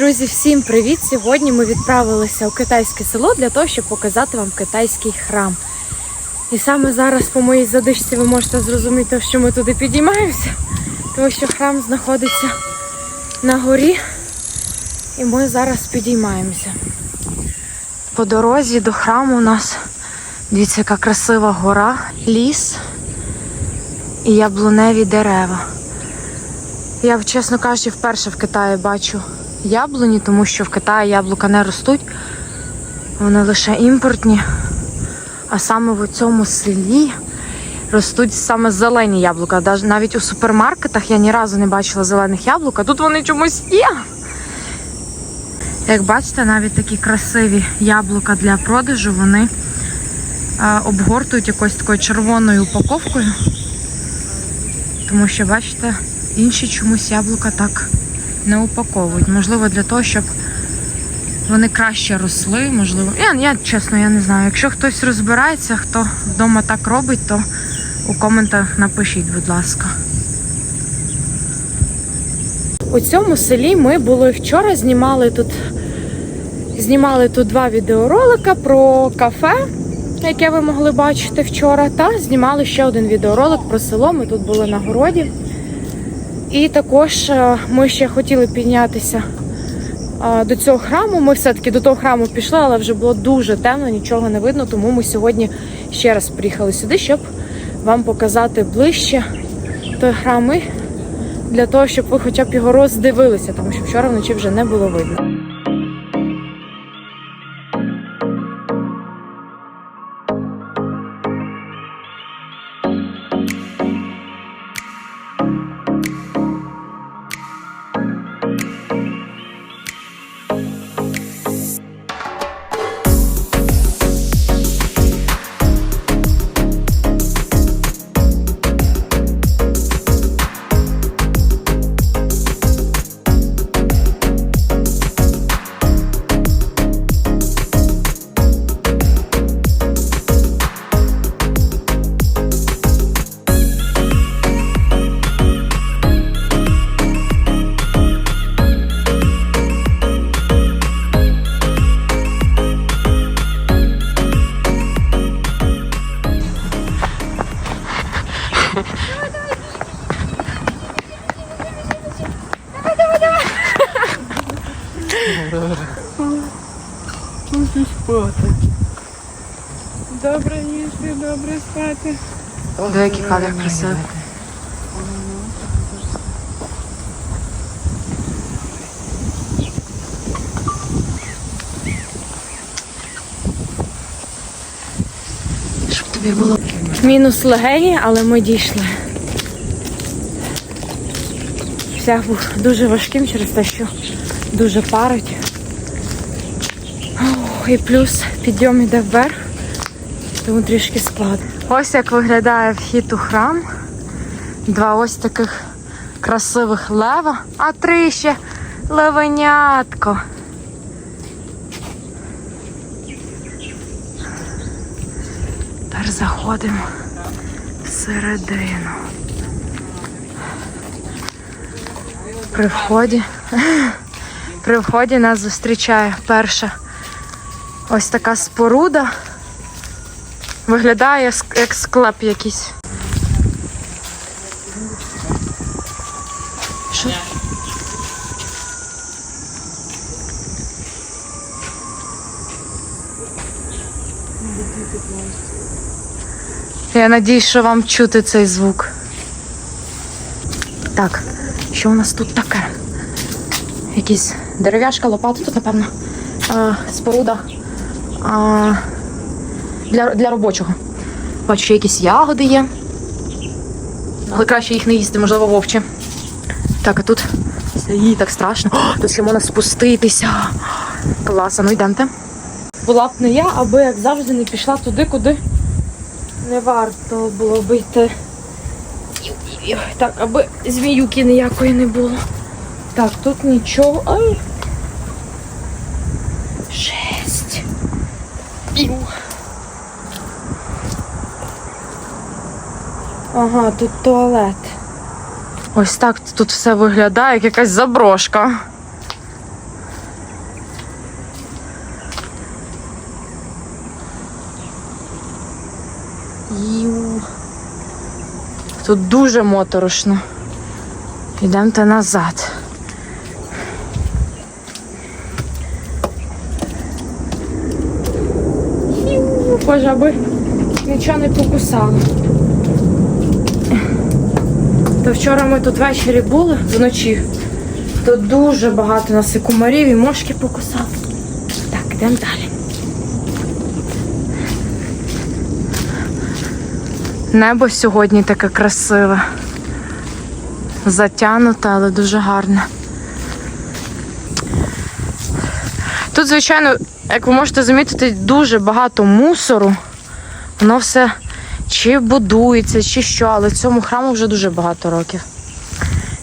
Друзі, всім привіт! Сьогодні ми відправилися у китайське село для того, щоб показати вам китайський храм. І саме зараз по моїй задишці ви можете зрозуміти, що ми туди підіймаємося, тому що храм знаходиться на горі, і ми зараз підіймаємося. По дорозі до храму у нас дивіться, яка красива гора, ліс і яблуневі дерева. Я, чесно кажучи, вперше в Китаї бачу яблуні, тому що в Китаї яблука не ростуть, вони лише імпортні. А саме в цьому селі ростуть саме зелені яблука. Навіть у супермаркетах я ні разу не бачила зелених яблук, а тут вони чомусь є. Як бачите, навіть такі красиві яблука для продажу вони обгортують якоюсь такою червоною упаковкою. Тому що, бачите, інші чомусь яблука так не упаковують. Можливо, для того, щоб вони краще росли, можливо. Я, я чесно, я не знаю. Якщо хтось розбирається, хто вдома так робить, то у коментах напишіть, будь ласка. У цьому селі ми були вчора, знімали тут, знімали тут два відеоролика про кафе, яке ви могли бачити вчора, та знімали ще один відеоролик про село. Ми тут були на городі. І також е, ми ще хотіли піднятися е, до цього храму. Ми все-таки до того храму пішли, але вже було дуже темно, нічого не видно. Тому ми сьогодні ще раз приїхали сюди, щоб вам показати ближче той храм для того, щоб ви хоча б його роздивилися, тому що вчора вночі вже не було видно. Добре їсти, добре спати. Диви, який кадр красивий. Щоб тобі було. Мінус легені, але ми дійшли. Шлях був дуже важким через те, що дуже парить. І плюс підйом іде вверх, тому трішки складно. Ось як виглядає вхід у храм. Два ось таких красивих лева, а три ще левенятко. Тепер заходимо всередину. При вході. При вході нас зустрічає перша ось така споруда. Виглядає як склеп якийсь. Що? Я надіюсь, що вам чути цей звук. Так, що у нас тут таке? Якісь дерев'яшка, лопата, тут, напевно, а, споруда а, для, для робочого. Бачу, що якісь ягоди є. Але краще їх не їсти, можливо, вовче. Так, а тут їй так страшно. О, тут ще можна спуститися. Клас, а ну йдемте. Була б не я, аби як завжди не пішла туди, куди не варто було би йти. Так, аби зміюки ніякої не було. Так, тут нічого. Ай. Шесть. Пів. Ага, тут туалет. Ось так тут все виглядає, як якась заброшка. Ю. Тут дуже моторошно. Йдемте назад. Боже, аби нічого не покусало. То вчора ми тут ввечері були вночі. Тут дуже багато нас і кумарів, і мошки покусали. Так, йдемо далі. Небо сьогодні таке красиве. Затянуте, але дуже гарне. Тут, звичайно, як ви можете замітити, дуже багато мусору. Воно все чи будується, чи що, але цьому храму вже дуже багато років.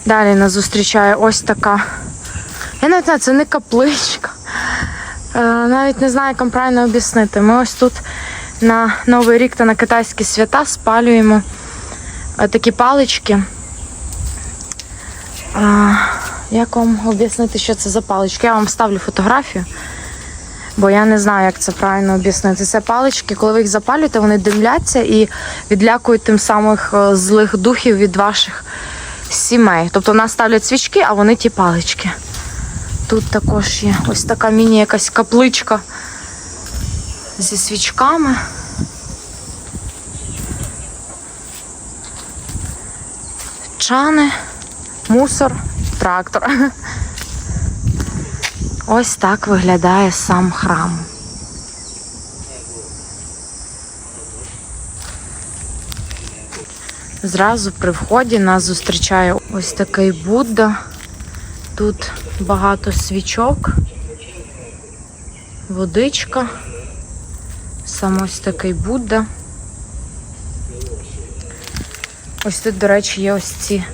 Далі нас зустрічає ось така. Я навіть не знаю, це не капличка. Е, навіть не знаю, як вам правильно об'яснити. Ми ось тут на Новий рік та на китайські свята спалюємо е, такі палички. Як вам об'яснити, що це за палички? Я вам ставлю фотографію, бо я не знаю, як це правильно об'яснити. Це палички, коли ви їх запалюєте, вони димляться і відлякують тим самих е, злих духів від ваших сімей. Тобто нас ставлять свічки, а вони ті палички. Тут також є ось така міні якась капличка зі свічками. Чани, мусор, трактор. Ось так виглядає сам храм. Зразу при вході нас зустрічає ось такий Будда. Тут багато свічок, водичка, сам ось такий Будда. Ось тут, до речі, є ось ці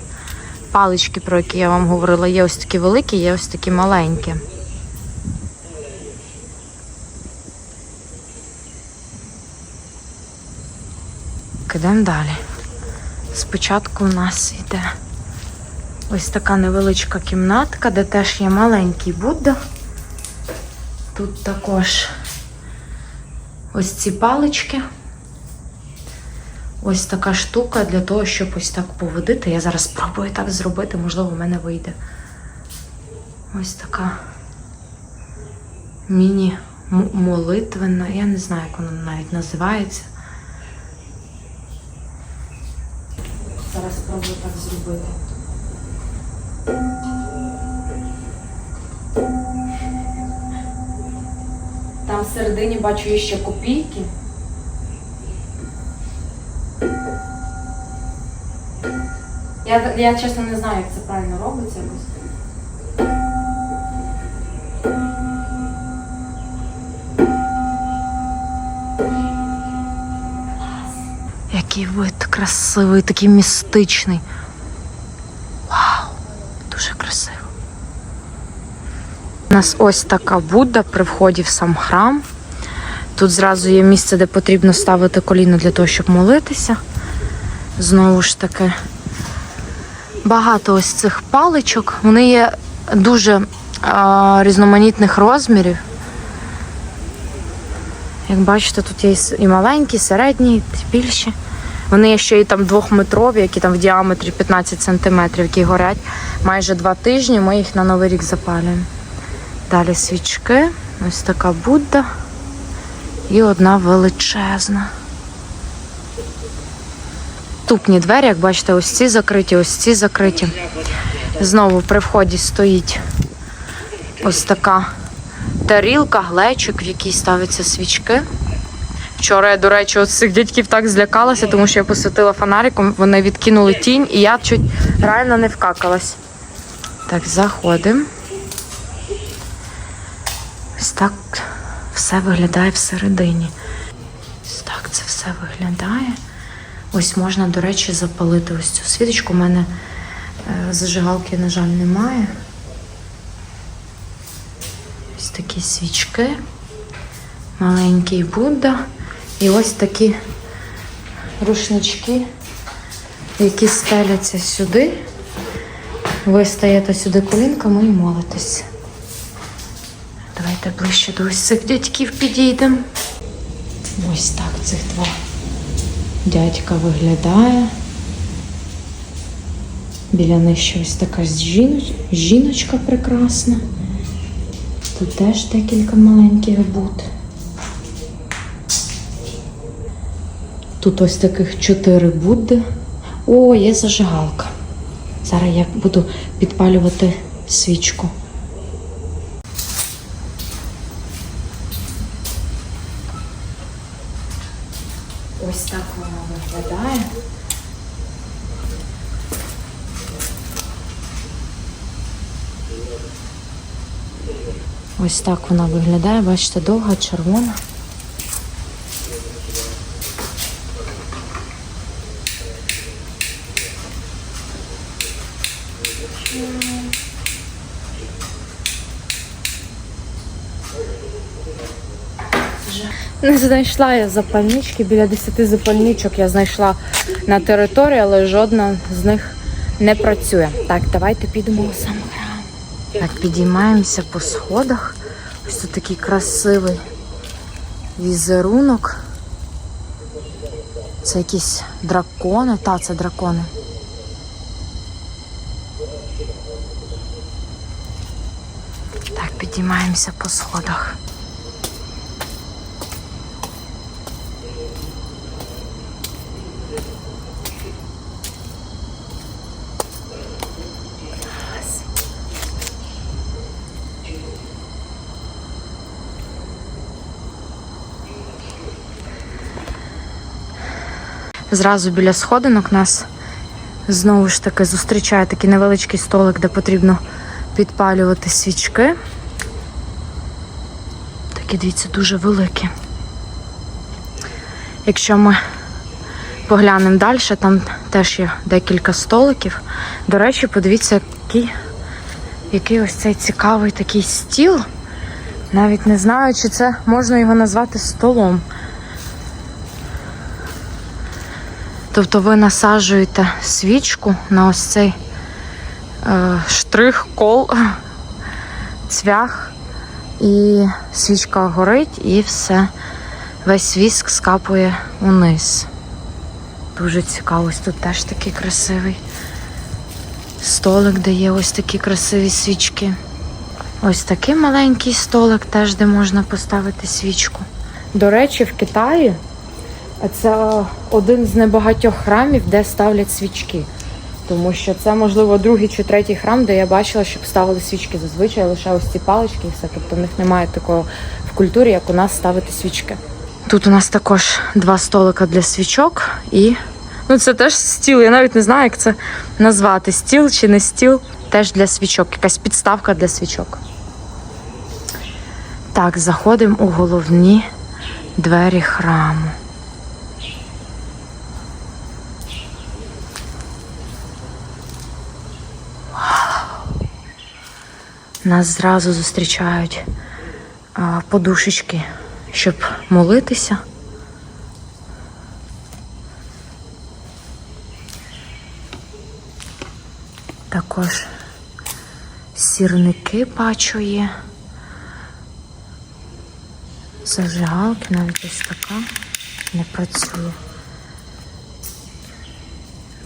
палички, про які я вам говорила. Є ось такі великі, є ось такі маленькі. Ідемо далі. Спочатку у нас йде ось така невеличка кімнатка, де теж є маленький Будда. Тут також ось ці палички. Ось така штука для того, щоб ось так поводити. Я зараз спробую так зробити, можливо, в мене вийде. Ось така міні-молитвена. Я не знаю, як вона навіть називається. Зараз спробую так зробити. Там всередині бачу є ще копійки. Я, я чесно не знаю, як це правильно робиться якось. Який вид красивий, такий містичний. Вау, дуже красиво. У нас ось така Будда при вході в сам храм. Тут зразу є місце, де потрібно ставити коліно для того, щоб молитися. Знову ж таки, багато ось цих паличок. Вони є дуже а, різноманітних розмірів. Як бачите, тут є і маленькі, і середні, і більші. Вони ще і там двохметрові, які там в діаметрі 15 сантиметрів, які горять майже два тижні. Ми їх на Новий рік запалюємо. Далі свічки, ось така Будда і одна величезна. Тупні двері, як бачите, ось ці закриті, ось ці закриті. Знову при вході стоїть ось така тарілка, глечик, в якій ставляться свічки. Вчора я, до речі, от цих дядьків так злякалася, тому що я посвятила фонариком, вони відкинули тінь, і я чуть реально не вкакалась. Так, заходимо. Ось так все виглядає всередині. Ось так це все виглядає. Ось можна, до речі, запалити ось цю світочку. У мене е, зажигалки, на жаль, немає. Ось такі свічки, маленький Будда і ось такі рушнички, які стеляться сюди. Ви стаєте сюди колінками і молитесь. Давайте ближче до ось цих дядьків підійдемо. Ось так цих два Дядька виглядає. Біля них щось така жіноч... жіночка прекрасна. Тут теж декілька маленьких буд. Тут ось таких чотири Будди. О, є зажигалка. Зараз я буду підпалювати свічку. Ось так вона виглядає. Ось так вона виглядає, бачите, довга, червона. Не знайшла я запальнички. Біля 10 запальничок я знайшла на території, але жодна з них не працює. Так, давайте підемо у сам храм. Так, підіймаємося по сходах. Ось тут такий красивий візерунок. Це якісь дракони. Та, це дракони. Так, підіймаємося по сходах. Зразу біля сходинок нас знову ж таки зустрічає такий невеличкий столик, де потрібно підпалювати свічки. Такі, дивіться, дуже великі. Якщо ми поглянемо далі, там теж є декілька столиків. До речі, подивіться, який, який ось цей цікавий такий стіл. Навіть не знаю, чи це можна його назвати столом. Тобто ви насаджуєте свічку на ось цей е, штрих, кол, цвях, і свічка горить, і все, весь віск скапує униз. Дуже цікаво, ось тут теж такий красивий столик, де є ось такі красиві свічки. Ось такий маленький столик, теж де можна поставити свічку. До речі, в Китаї це один з небагатьох храмів, де ставлять свічки. Тому що це, можливо, другий чи третій храм, де я бачила, щоб ставили свічки. Зазвичай лише ось ці палички і все. Тобто в них немає такого в культурі, як у нас ставити свічки. Тут у нас також два столика для свічок і. Ну, це теж стіл. Я навіть не знаю, як це назвати. Стіл чи не стіл, теж для свічок. Якась підставка для свічок. Так, заходимо у головні двері храму. Нас зразу зустрічають подушечки, щоб молитися. Також сірники бачу є. Зажигалки, навіть ось така не працює.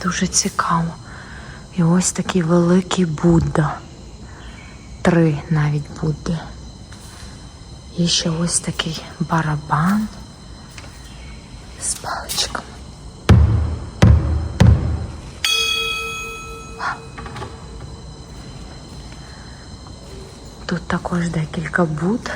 Дуже цікаво. І ось такий великий Будда. Три навіть буде. І ще ось такий барабан з паличками. Тут також декілька буд.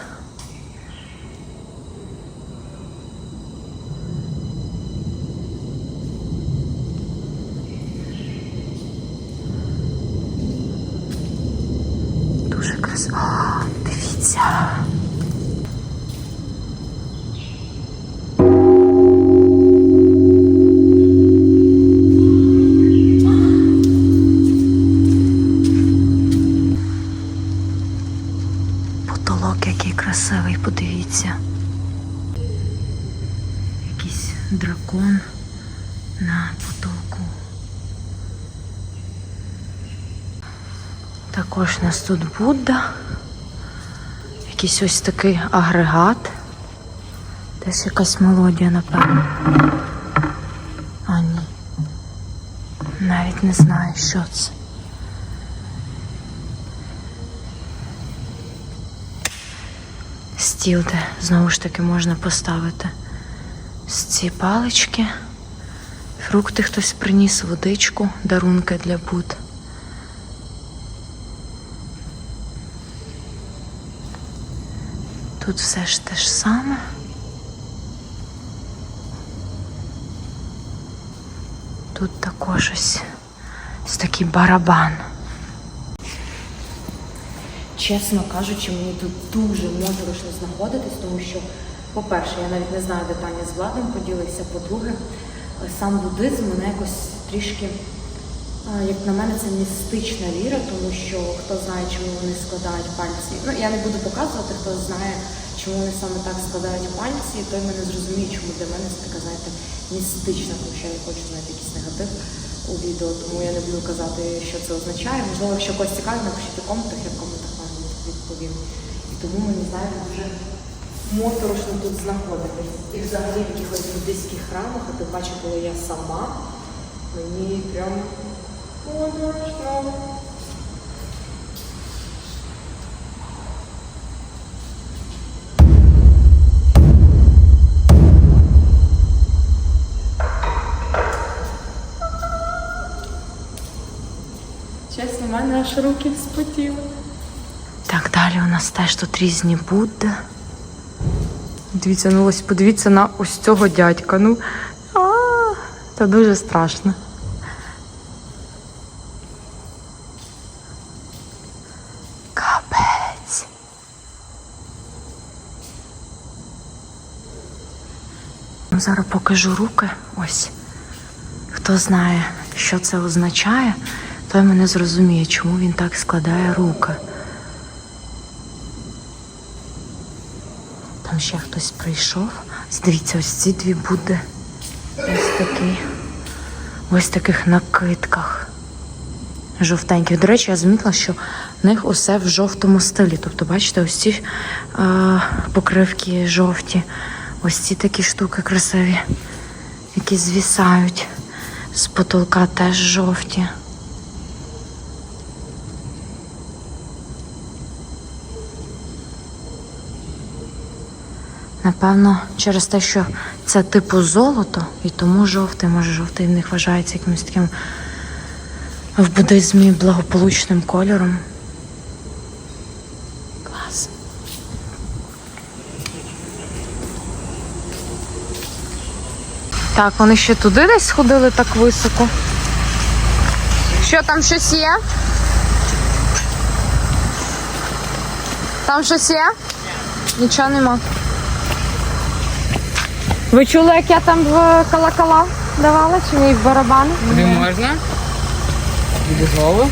Дракон на потолку. Також у нас тут Будда. Якийсь ось такий агрегат. Десь якась мелодія, напевно. навіть не знаю, що це. Стіл, де знову ж таки можна поставити з ці палички. Фрукти хтось приніс, водичку, дарунки для буд. Тут все ж те ж саме. Тут також ось, ось такий барабан. Чесно кажучи, мені тут дуже моторошно знаходитись, тому що, по-перше, я навіть не знаю, де Таня з Владом поділися. По-друге, сам буддизм мене якось трішки, як на мене, це містична віра, тому що хто знає, чому вони складають пальці. Ну, я не буду показувати, хто знає, чому вони саме так складають пальці, той мене зрозуміє, чому для мене це така, знаєте, містична, тому що я не хочу знати якийсь негатив у відео, тому я не буду казати, що це означає. Можливо, якщо когось цікавить, напишіть у коментах, я в коментах вам відповім. І тому мені знаєте, дуже моторошно тут знаходитись. І взагалі в якихось буддийських храмах, а тим паче, коли я сама, мені прям моторошно. Чесно, в мене аж руки вспотіли. Так, далі у нас теж тут різні Будди. Дивіться, ну ось подивіться на ось цього дядька. Ну, а, це дуже страшно. Капець. Ну, зараз покажу руки. Ось. Хто знає, що це означає, той мене зрозуміє, чому він так складає руки. Там ще хтось прийшов. Дивіться, ось ці дві Будди. Ось такі. Ось таких накидках. Жовтеньких. До речі, я замітила, що в них усе в жовтому стилі. Тобто, бачите, ось ці е, покривки жовті, ось ці такі штуки красиві, які звісають. З потолка теж жовті. Напевно, через те, що це типу золото, і тому жовтий, може жовтий в них вважається якимось таким в буддизмі благополучним кольором. Клас. Так, вони ще туди десь сходили так високо. Що там щось є? Там щось є? Нічого нема. Ви чули, як я там в колокола давала чи ні в барабани? Тобі можна? Дозволу?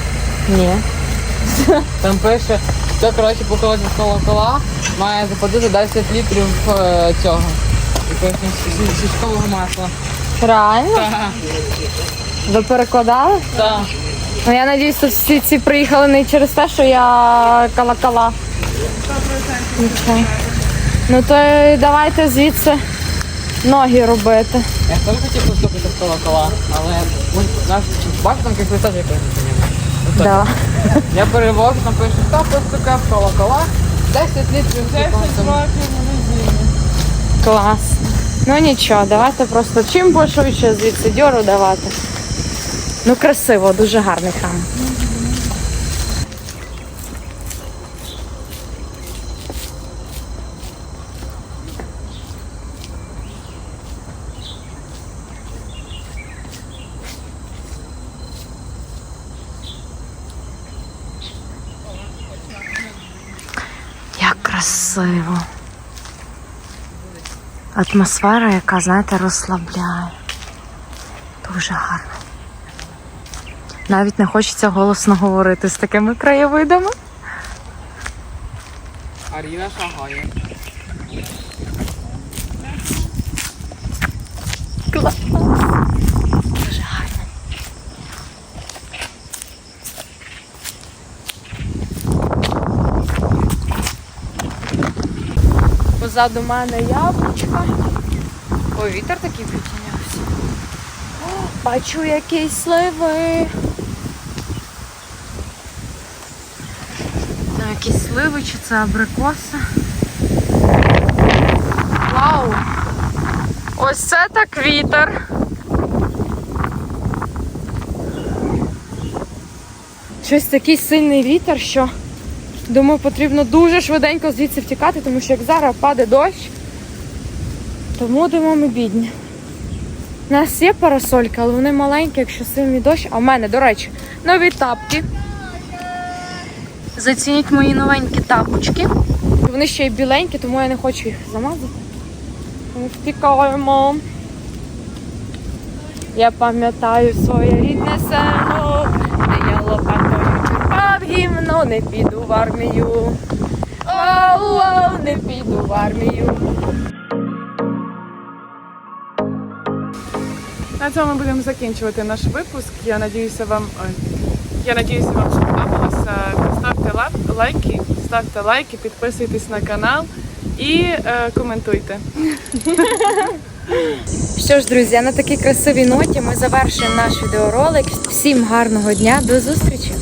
Ні. Там пише, що коротше по колоді колокола має заплатити 10 літрів е, цього. Якогось сільського масла. Реально? Так, Ви перекладали? так. Ну я надіюсь, тут всі ці приїхали не через те, що я колокола. Нічого. Ну то давайте звідси ноги робити. Я теж хотів поступити в колокола, але наш бак там якийсь листочок якийсь. Да. Я перевожу, там пише, що постука в колокола, 10 літрів 10 Клас. Ну нічого, давайте просто чим пошвидше звідси дьору давати. Ну красиво, дуже гарний храм. Як красиво. Атмосфера, яка, знаєте, розслабляє. Дуже гарно. Навіть не хочеться голосно говорити з такими краєвидами. Аріна шагає. Клас. позаду мене яблучка. Ой, вітер такий піднявся. Бачу якісь сливи. Це якісь сливи чи це абрикоси. Вау! Ось це так вітер. Щось такий сильний вітер, що думаю, потрібно дуже швиденько звідси втікати, тому що як зараз паде дощ, то будемо ми бідні. У нас є парасольки, але вони маленькі, якщо сильний дощ. А в мене, до речі, нові тапки. Зацініть мої новенькі тапочки. Вони ще й біленькі, тому я не хочу їх замазати. Ми втікаємо. Я пам'ятаю своє рідне село, де я лопатою черпав гімно, не піду в армію. Оу, оу, не піду в армію. На цьому будемо закінчувати наш випуск. Я надіюся, вам я надіюся, вам сподобалося. Ставте ла- лайки, ставте лайки, підписуйтесь на канал і е, коментуйте. Що ж, друзі, на такій красивій ноті ми завершуємо наш відеоролик. Всім гарного дня, до зустрічі!